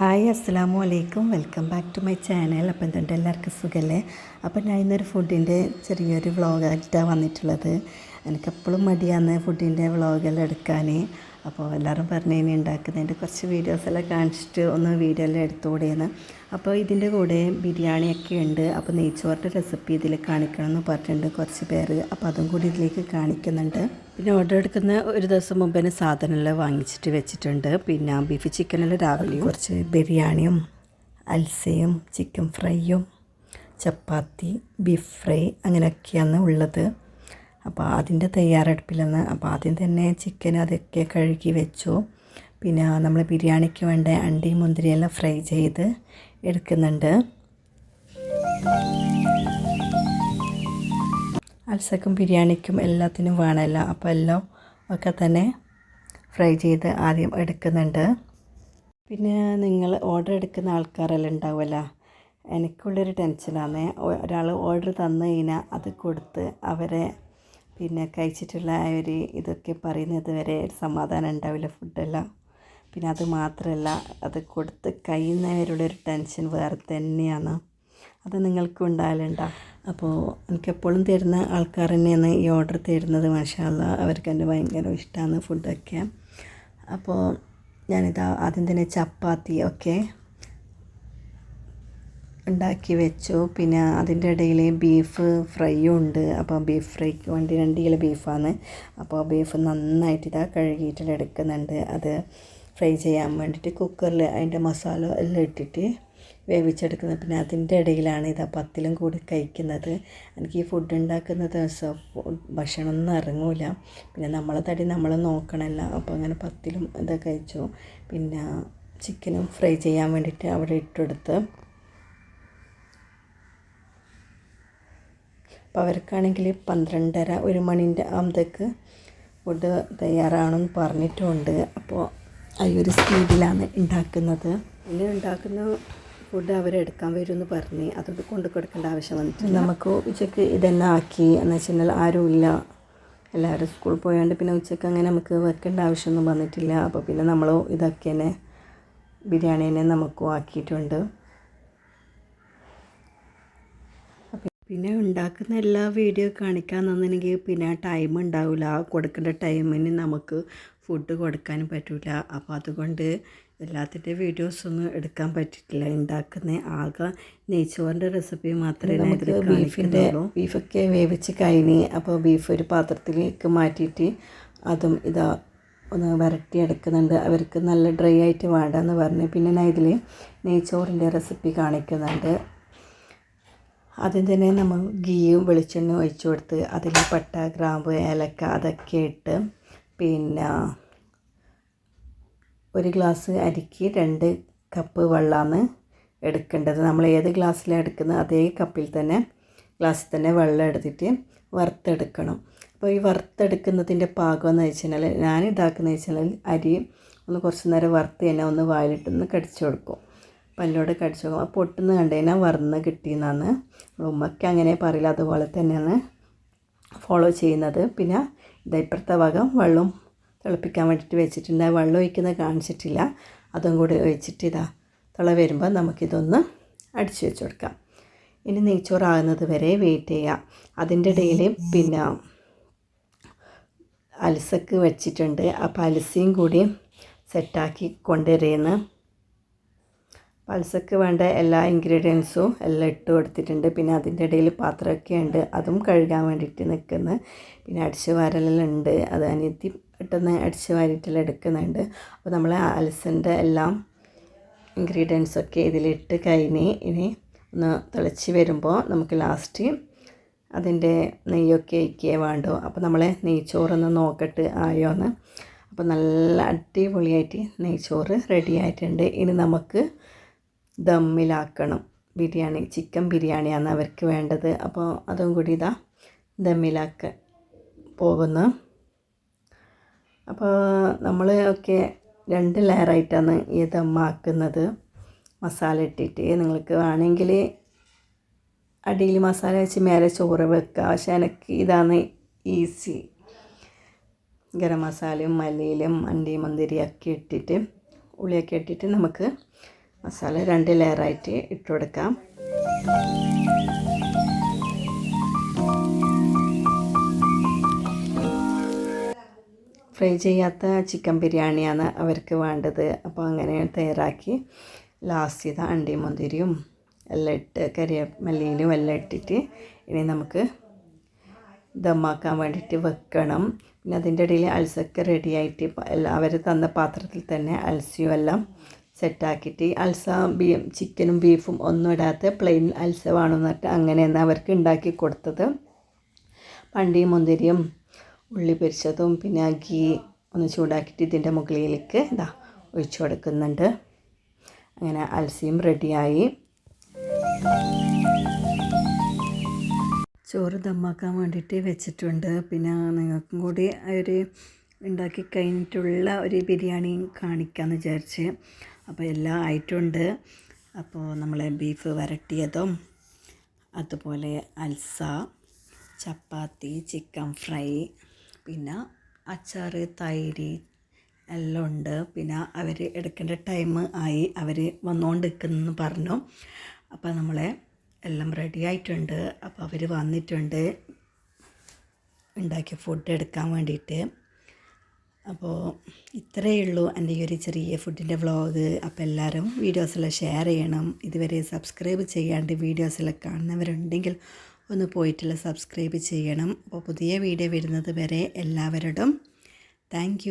Hi അസ്സാം വലൈക്കും welcome back to my channel. അപ്പം എന്തുകൊണ്ട് എല്ലാവർക്കും സുഖമല്ലേ അപ്പം ഞാൻ ഇന്നൊരു ഫുഡിന്റെ ചെറിയൊരു വ്ളോഗായിട്ടാണ് വന്നിട്ടുള്ളത്. എനിക്കെപ്പോഴും മടിയാണ് ഫുഡിന്റെ വ്ളോഗെല്ലാം എടുക്കാൻ. അപ്പോൾ എല്ലാവരും പറഞ്ഞു ഇനി ഉണ്ടാക്കുന്നതിന്റെ കുറച്ച് വീഡിയോസെല്ലാം കാണിച്ചിട്ട് ഒന്ന് വീഡിയോ എല്ലാം എടുത്തുകൂടെയെന്ന് അപ്പോൾ ഇതിന്റെ കൂടെ ബിരിയാണിയൊക്കെ ഉണ്ട്. അപ്പോൾ നെയ്ച്ചോറിന്റെ റെസിപ്പി ഇതിൽ കാണിക്കണം എന്ന് പറഞ്ഞിട്ടുണ്ട് കുറച്ച് പേര്. അപ്പോൾ അതും കൂടി ഇതിലേക്ക് കാണിക്കുന്നുണ്ട്. പിന്നെ ഓർഡർ എടുക്കുന്ന ഒരു ദിവസം മുമ്പ് തന്നെ സാധനമെല്ലാം വാങ്ങിച്ചിട്ട് വെച്ചിട്ടുണ്ട്. പിന്നെ ബീഫ് ചിക്കനെല്ലാം രാവിലെ കുറച്ച് ബിരിയാണിയും അൽസയും ചിക്കൻ ഫ്രൈയും ചപ്പാത്തി ബീഫ് ഫ്രൈ അങ്ങനെയൊക്കെയാണ് ഉള്ളത്. അപ്പോൾ അതിന്റെ തയ്യാറെടുപ്പിലാണ്. അപ്പോൾ ആദ്യം തന്നെ ചിക്കൻ അതൊക്കെ കഴുകി വെച്ചു. പിന്നെ നമ്മൾ ബിരിയാണിക്ക് വേണ്ട അണ്ടി മുന്തിരിയെല്ലാം ഫ്രൈ ചെയ്ത് എടുക്കുന്നുണ്ട്. അൽസക്കും ബിരിയാണിക്കും എല്ലാത്തിനും വേണമല്ലോ. അപ്പോൾ എല്ലാം ഒക്കെ തന്നെ ഫ്രൈ ചെയ്ത് ആദ്യം എടുക്കുന്നുണ്ട്. പിന്നെ നിങ്ങൾ ഓർഡർ എടുക്കുന്ന ആൾക്കാരെല്ലാം ഉണ്ടാവുമല്ലോ. എനിക്കുള്ളൊരു ടെൻഷനാണ് ഒരാൾ ഓർഡർ തന്നു കഴിഞ്ഞാൽ അത് കൊടുത്ത് അവരെ പിന്നെ കഴിച്ചിട്ടുള്ള ആ ഒരു ഇതൊക്കെ പറയുന്നത് വരെ സമാധാനം ഉണ്ടാവില്ല ഫുഡെല്ലാം. പിന്നെ അത് മാത്രമല്ല അത് കൊടുത്ത് കഴിയുന്നവരുടെ ഒരു ടെൻഷൻ വേറെ തന്നെയാണ്. അത് നിങ്ങൾക്കും ഉണ്ടാകലുണ്ടോ അപ്പോൾ എനിക്കെപ്പോഴും തരുന്ന ആൾക്കാർ തന്നെയാണ് ഈ ഓർഡർ തരുന്നത് മാഷാല്ല. അവർക്ക് എന്റെ ഭയങ്കര ഇഷ്ടമാണ് ഫുഡൊക്കെ. അപ്പോൾ ഞാനിതാ ആദ്യം തന്നെ ചപ്പാത്തി ഒക്കെ ഉണ്ടാക്കി വെച്ചു. പിന്നെ അതിന്റെ ഇടയിൽ ബീഫ് ഫ്രൈയും ഉണ്ട്. അപ്പോൾ ബീഫ് ഫ്രൈക്ക് വേണ്ടി രണ്ട് കിലോ ബീഫാണ് അപ്പോൾ ബീഫ് നന്നായിട്ട് ഇതാ കഴുകിയിട്ട് എടുക്കുന്നുണ്ട്. അത് ഫ്രൈ ചെയ്യാൻ വേണ്ടിയിട്ട് കുക്കറിൽ അതിന്റെ മസാല എല്ലാം ഇട്ടിട്ട് വേവിച്ചെടുക്കുന്നത്. പിന്നെ അതിന്റെ ഇടയിലാണ് ഇതാ പത്തിലും കൂടി കഴിക്കുന്നത്. എനിക്ക് ഈ ഫുഡ് ഉണ്ടാക്കുന്ന ദിവസം ഭക്ഷണമൊന്നും ഇറങ്ങൂല. പിന്നെ നമ്മളെ തടി നമ്മൾ നോക്കണമല്ല. അപ്പോൾ അങ്ങനെ പത്തിലും ഇതാ കഴിച്ചു. പിന്നെ ചിക്കനും ഫ്രൈ ചെയ്യാൻ വേണ്ടിയിട്ട് അവിടെ ഇട്ടെടുത്ത് അപ്പോൾ അവർക്കാണെങ്കിൽ പന്ത്രണ്ടര ഒരു മണിന്റെ ആകുമ്പോഴേക്ക് ഫുഡ് തയ്യാറാണെന്ന് പറഞ്ഞിട്ടുണ്ട്. അപ്പോൾ ആ ഒരു സ്പീഡിലാണ് ഉണ്ടാക്കുന്നത്. പിന്നെ ഉണ്ടാക്കുന്ന ഫുഡ് അവരെടുക്കാൻ വരുമെന്ന് പറഞ്ഞ് അതൊക്കെ കൊണ്ടു കൊടുക്കേണ്ട ആവശ്യം വന്നിട്ട് നമുക്ക് ഉച്ചയ്ക്ക് ഇതെല്ലാം ആക്കി. എന്ന് വെച്ചാൽ ആരുമില്ല. എല്ലാവരും സ്കൂളിൽ പോയാണ്ട് പിന്നെ ഉച്ചയ്ക്ക് അങ്ങനെ നമുക്ക് വെക്കേണ്ട ആവശ്യമൊന്നും വന്നിട്ടില്ല. അപ്പോൾ പിന്നെ നമ്മൾ ഇതൊക്കെ തന്നെ ബിരിയാണി തന്നെ നമുക്കും ആക്കിയിട്ടുണ്ട്. പിന്നെ ഉണ്ടാക്കുന്ന എല്ലാ വീഡിയോ കാണിക്കാൻ തന്നെങ്കിൽ പിന്നെ ടൈം ഉണ്ടാവില്ല ആ കൊടുക്കേണ്ട ടൈമിന് നമുക്ക് ഫുഡ് കൊടുക്കാനും പറ്റില്ല അപ്പോൾ അതുകൊണ്ട് എല്ലാത്തിന്റെ വീഡിയോസൊന്നും എടുക്കാൻ പറ്റിയിട്ടില്ല. ഉണ്ടാക്കുന്ന ആകെ നെയ്ച്ചോറിന്റെ റെസിപ്പി മാത്രമേ നമുക്ക് ബീഫിന്റെ ബീഫൊക്കെ വേവിച്ച് കഴിഞ്ഞ് അപ്പോൾ ബീഫ് ഒരു പാത്രത്തിലേക്ക് മാറ്റിയിട്ട് അതും ഇതാ ഒന്ന് വരട്ടി എടുക്കുന്നുണ്ട്. അവർക്ക് നല്ല ഡ്രൈ ആയിട്ട് വേണ്ടെന്ന് പറഞ്ഞ് പിന്നെ ഞാൻ ഇതിൽ നെയ്ച്ചോറിന്റെ റെസിപ്പി കാണിക്കുന്നുണ്ട്. ആദ്യം തന്നെ നമ്മൾ ഗീയും വെളിച്ചെണ്ണയും ഒഴിച്ചു കൊടുത്ത് അതിൽ പട്ട ഗ്രാമ്പ് ഏലക്ക അതൊക്കെ ഇട്ട് പിന്നെ ഒരു ഗ്ലാസ് അരിക്ക് രണ്ട് കപ്പ് വെള്ളമാണ് എടുക്കേണ്ടത്. നമ്മൾ ഏത് ഗ്ലാസ്സിലാണ് എടുക്കുന്നത് അതേ കപ്പിൽ തന്നെ ഗ്ലാസ്സിൽ തന്നെ വെള്ളം എടുത്തിട്ട് വറുത്തെടുക്കണം. അപ്പോൾ ഈ വറുത്തെടുക്കുന്നതിന്റെ പാകം എന്ന് വെച്ചാൽ ഞാൻ ഇതാക്കുന്നത് വെച്ചാൽ അരി ഒന്ന് കുറച്ച് നേരം വറുത്ത് തന്നെ ഒന്ന് വായിലിട്ടൊന്ന് കടിച്ചു കൊടുക്കും. പല്ലോട് കടിച്ചു നോക്കും അപ്പോൾ പൊട്ടുന്ന കണ്ടതിനാൽ വറന്ന് കിട്ടിയെന്നാണ്. ഉമ്മയ്ക്ക് അങ്ങനെ പറയില്ല അതുപോലെ തന്നെയാണ് ഫോളോ ചെയ്യുന്നത്. പിന്നെ ഇതാ ഇപ്പുറത്തെ ഭാഗം വെള്ളം തിളപ്പിക്കാൻ വേണ്ടിയിട്ട് വെച്ചിട്ടുണ്ട്. വെള്ളം ഒഴിക്കുന്നത് കാണിച്ചിട്ടില്ല. അതും കൂടി ഒഴിച്ചിട്ട് ഇതാ തിള വരുമ്പോൾ നമുക്കിതൊന്ന് അടിച്ചു വെച്ച് കൊടുക്കാം. ഇനി നെയ്ച്ചോറാകുന്നത് വരെ വെയിറ്റ് ചെയ്യാം. അതിന്റെ ഇടയിൽ പിന്നെ അലസക്ക് വെച്ചിട്ടുണ്ട്. അപ്പോൾ അലസയും കൂടി സെറ്റാക്കി കൊണ്ടുവരുന്നു പൾസക്ക് വേണ്ട എല്ലാ ഇൻഗ്രീഡിയൻസും എല്ലാം ഇട്ട് കൊടുത്തിട്ടുണ്ട്. പിന്നെ അതിന്റെ ഇടയിൽ പാത്രമൊക്കെ ഉണ്ട്. അതും കഴുകാൻ വേണ്ടിയിട്ട് നിൽക്കുന്നു. പിന്നെ അടിച്ചു വാരലെല്ലാം അത് അനിയത്തി പെട്ടെന്ന് അടിച്ചു വാരിയിട്ടെല്ലാം എടുക്കുന്നുണ്ട്. അപ്പോൾ നമ്മൾ അലസന്റെ എല്ലാം ഇൻഗ്രീഡിയൻസൊക്കെ ഇതിലിട്ട് കഴിഞ്ഞ് ഇനി ഒന്ന് തിളച്ച് വരുമ്പോൾ നമുക്ക് ലാസ്റ്റ് അതിന്റെ നെയ്യൊക്കെ ഒഴിക്കേ വേണ്ടോ. അപ്പോൾ നമ്മൾ നെയ്ച്ചോറൊന്ന് നോക്കട്ട് ആയോന്ന്. അപ്പോൾ നല്ല അടിപൊളിയായിട്ട് നെയ്ച്ചോറ് റെഡി ആയിട്ടുണ്ട്. ഇനി നമുക്ക് ദമ്മിലാക്കണം. ബിരിയാണി ചിക്കൻ ബിരിയാണിയാണ് അവർക്ക് വേണ്ടത്. അപ്പോൾ അതും കൂടി ഇതാ ദമ്മിലാക്ക പോകുന്നു. അപ്പോൾ നമ്മൾ ഒക്കെ രണ്ട് ലെയറായിട്ടാണ് ഈ ദമ്മാക്കുന്നത്. മസാല ഇട്ടിട്ട് നിങ്ങൾക്ക് വേണമെങ്കിൽ അടിയിൽ മസാല വെച്ച് മേലെ ചോറ് വെക്കുക. പക്ഷേ എനിക്ക് ഇതാണ് ഈസി. ഗരം മസാലയും മല്ലിയിലും അണ്ടി മുന്തിരിയൊക്കെ ഇട്ടിട്ട് ഉള്ളിയൊക്കെ ഇട്ടിട്ട് നമുക്ക് മസാല രണ്ട് ലെയറായിട്ട് ഇട്ട് കൊടുക്കാം. ഫ്രൈ ചെയ്യാത്ത ചിക്കൻ ബിരിയാണിയാണ് അവർക്ക് വേണ്ടത്. അപ്പോൾ അങ്ങനെ തയ്യാറാക്കി ലാസ്റ്റ് ചെയ്ത അണ്ടി മുന്തിരിയും എല്ലാം ഇട്ട് കരിയമല്ലിയിലും എല്ലാം ഇട്ടിട്ട് ഇനി നമുക്ക് ദമ്മാക്കാൻ വേണ്ടിയിട്ട് വെക്കണം. പിന്നെ അതിന്റെ ഇടയിൽ അൽസൊക്കെ റെഡിയായിട്ട് അവർ തന്ന പാത്രത്തിൽ തന്നെ അൽസിയും എല്ലാം സെറ്റാക്കിയിട്ട് അൽസ ബീ ചിക്കനും ബീഫും ഒന്നും ഇടാത്ത പ്ലെയിൻ അൽസ വേണമെന്ന് പറഞ്ഞിട്ട് അങ്ങനെയാണ് അവർക്ക് ഉണ്ടാക്കി കൊടുത്തത്. പണ്ടി മുന്തിരിയും ഉള്ളി പൊരിച്ചതും പിന്നെ ഗീ ഒന്ന് ചൂടാക്കിയിട്ട് ഇതിന്റെ മുകളിലേക്ക് ഇതാ ഒഴിച്ചു കൊടുക്കുന്നുണ്ട്. അങ്ങനെ അൽസയും റെഡിയായി. ചോറ് ദമ്മാക്കാൻ വേണ്ടിയിട്ട് വെച്ചിട്ടുണ്ട്. പിന്നെ നിങ്ങൾക്കും കൂടി ഒരു ഉണ്ടാക്കി കഴിഞ്ഞിട്ടുള്ള ഒരു ബിരിയാണി കാണിക്കാമെന്ന് വിചാരിച്ച്. അപ്പോൾ എല്ലാം ആയിട്ടുണ്ട്. അപ്പോൾ നമ്മൾ ബീഫ് വരട്ടിയതും അതുപോലെ അൽസ ചപ്പാത്തി ചിക്കൻ ഫ്രൈ പിന്നെ അച്ചാർ തൈര് എല്ലാം ഉണ്ട്. പിന്നെ അവർ എടുക്കേണ്ട ടൈം ആയി അവർ വന്നുകൊണ്ടിരിക്കുന്നു പറഞ്ഞു. അപ്പോൾ നമ്മളെ എല്ലാം റെഡി ആയിട്ടുണ്ട്. അപ്പോൾ അവർ വന്നിട്ടുണ്ട്. ഉണ്ടാക്കിയ ഫുഡ് എടുക്കാൻ വേണ്ടിയിട്ട്. അപ്പോൾ ഇത്രയേ ഉള്ളൂ എന്റെ ഈ ഒരു ചെറിയ ഫുഡിന്റെ വ്ളോഗ്. അപ്പോൾ എല്ലാവരും വീഡിയോസെല്ലാം ഷെയർ ചെയ്യണം. ഇതുവരെ സബ്സ്ക്രൈബ് ചെയ്യാണ്ട് വീഡിയോസെല്ലാം കാണുന്നവരുണ്ടെങ്കിൽ ഒന്ന് പോയിട്ടുള്ള സബ്സ്ക്രൈബ് ചെയ്യണം. അപ്പോൾ പുതിയ വീഡിയോ വരുന്നത് വരെ എല്ലാവരോടും താങ്ക്